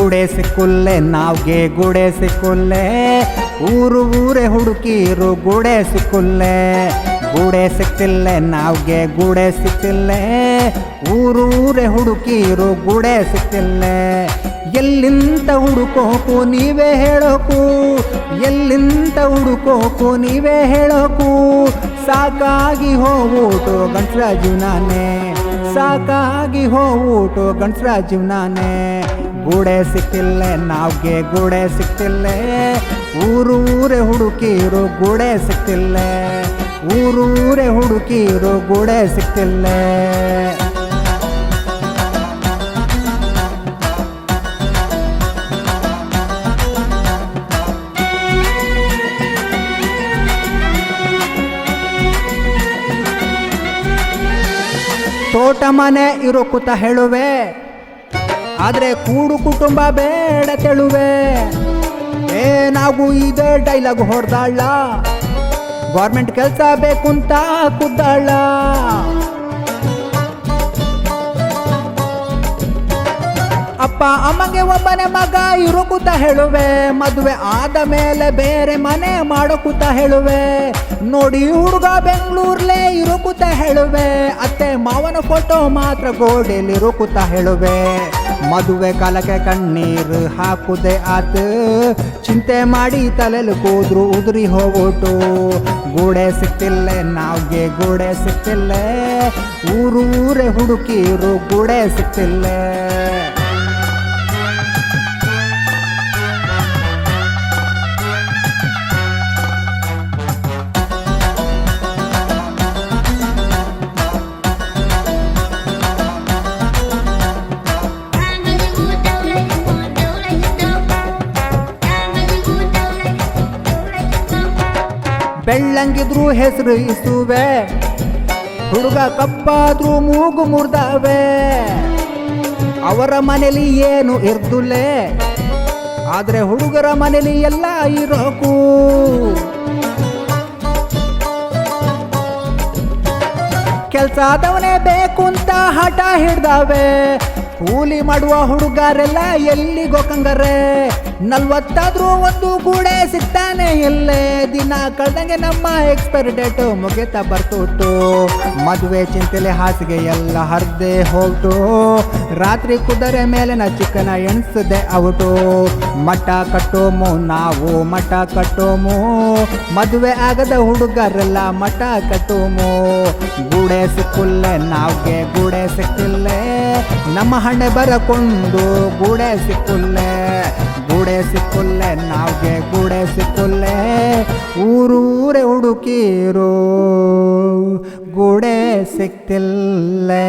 ಗೂಡೆ ಸಿಕ್ಕುಲ್ಲೆ ನಾವ್ಗೆ ಗೂಡೆ ಸಿಕ್ಕುಲ್ಲೆ ಊರು ಊರೇ ಹುಡುಕಿರು ಗೂಡೆ ಸಿಕ್ಕುಲ್ಲೆ ಗೂಡೆ ಸಿಕ್ತಿಲ್ಲೆ ನಾವ್ಗೆ ಗೂಡೆ ಸಿಕ್ತಿಲ್ಲೆ ಊರು ಊರೇ ಹುಡುಕಿರು ಗೂಡೆ ಸಿಕ್ತಿಲ್ಲೆ ಎಲ್ಲಿಂದ ಹುಡುಕೋಕು ನೀವೇ ಹೇಳೋಕು? ಎಲ್ಲಿಂದ ಹುಡುಕೋಕು ನೀವೇ ಹೇಳೋಕು? ಸಾಕಾಗಿ ಹೋಗೂಟು ಗಂಟ್ರ ಜೀವನಾನೇ. ಸಾಕಾಗಿ ಹೋಗೂಟು ಗಂಟ್ರ ಜೀವನಾನೇ. ಗೂಡೆ ಸಿಕ್ಕಿಲ್ಲ, ನಾವ್ಗೆ ಗೂಡೆ ಸಿಕ್ತಿಲ್ಲ. ಊರು ಊರೇ ಹುಡುಕಿರು, ಗೂಡೆ ಸಿಕ್ತಿಲ್ಲ. ಊರು ಊರೇ ಹುಡುಕಿರು, ಗೂಡೆ ಸಿಕ್ತಿಲ್ಲ. ತೋಟ ಮನೆ ಇರೋ ಕೂತ ಹೇಳುವೆ. ಆದ್ರೆ ಕೂಡು ಕುಟುಂಬ ಬೇಡ ತೆಳುವೆ. ಏ ನಾವು ಇದೇ ಡೈಲಾಗ್ ಹೊಡೆದಾಳ ಗೌರ್ಮೆಂಟ್ ಕೆಲಸ ಬೇಕುಂತ ಕುದ್ದಾಳ ಅಪ್ಪ ಅಮ್ಮಗೆ ಒಬ್ಬನೇ ಮಗ ಇರುಕುತ್ತ ಕೂತ ಹೇಳುವೆ. ಮದುವೆ ಆದ ಮೇಲೆ ಬೇರೆ ಮನೆ ಮಾಡೋ ಹೇಳುವೆ. ನೋಡಿ ಹುಡುಗ ಬೆಂಗಳೂರ್ಲೆ ಇರುಕುತ್ತ ಕೂತ ಹೇಳುವೆ. ಅತ್ತೆ ಮಾವನ ಫೋಟೋ ಮಾತ್ರ ಗೋಡೆಯಲ್ಲಿ ಕೂತ ಹೇಳುವೆ. ಮದುವೆ ಕಾಲಕ್ಕೆ ಕಣ್ಣೀರು ಹಾಕುದೆ ಆತ. ಚಿಂತೆ ಮಾಡಿ ತಲೆಲು ಕೂದ್ರು ಉದುರಿ ಹೋಗೋಟು ಗೂಡೆ ಸಿಕ್ತಿಲ್ಲ, ನಾವ್ಗೆ ಗೂಡೆ ಸಿಕ್ತಿಲ್ಲ. ಊರೂರೇ ಹುಡುಕಿರು, ಗೂಡೆ ಸಿಕ್ತಿಲ್ಲ. ಬೆಳ್ಳಂಗಿದ್ರು ಹೆಸರು ಇಸುವೆ, ಹುಡುಗ ಕಪ್ಪಾದ್ರೂ ಮೂಗು ಮುರ್ದಾವೆ. ಅವರ ಮನೇಲಿ ಏನು ಇರ್ದುಲೆ, ಆದ್ರೆ ಹುಡುಗರ ಮನೇಲಿ ಎಲ್ಲ ಇರೋಕು. ಕೆಲ್ಸ ಆದವನೇ ಬೇಕು ಅಂತ ಹಠ ಹಿಡ್ದಾವೆ, ಕೂಲಿ ಮಾಡುವ ಹುಡುಗರೆಲ್ಲ ಎಲ್ಲಿಗೋ ಕಂಗರೆ. ನಲ್ವತ್ತಾದ್ರೂ ಒಂದು ಗೂಡೆ ಸಿಗ್ತಾನೆ ಇಲ್ಲೇ. ದಿನ ಕಳ್ದಂಗೆ ನಮ್ಮ ಎಕ್ಸ್ಪೈರಿ ಡೇಟ್ ಮುಗಿತಾ ಬರ್ತಿತ್ತು. ಮದುವೆ ಚಿಂತೆಲೆ ಹಾಸಿಗೆ ಎಲ್ಲ ಹರಿದೇ ಹೋಗ್ತು. ರಾತ್ರಿ ಕುದುರೆ ನಾ ಚಿಕ್ಕನ ಎಣಿಸದೆ ಔಟು. ಮಠ ಕಟ್ಟೋಮು ನಾವು, ಮಠ ಕಟ್ಟೋಮು. ಮದುವೆ ಆಗದ ಹುಡುಗರೆಲ್ಲ ಮಠ ಕಟ್ಟೋಮು. ಗೂಡೆ ಸಿಕ್ಕುಲ್ಲೆ, ನಾವ್ಗೆ ಗೂಡೆ ಸಿಕ್ಕಿಲ್ಲೆ. ನಮ್ಮ ಹಣೆ ಬರಕೊಂಡು ಗೂಡೆ ಸಿಕ್ಕುಲ್ಲೆ ಗೂಡೆ ಸಿಕ್ಕುಲ್ಲೆ ನಾವ್ಗೆ ಗೂಡೆ ಸಿಕ್ಕುಲ್ಲೆ ಊರೂರೆ ಹುಡುಕಿರೋ ಗೂಡೆ ಸಿಕ್ತಿಲ್ಲೇ.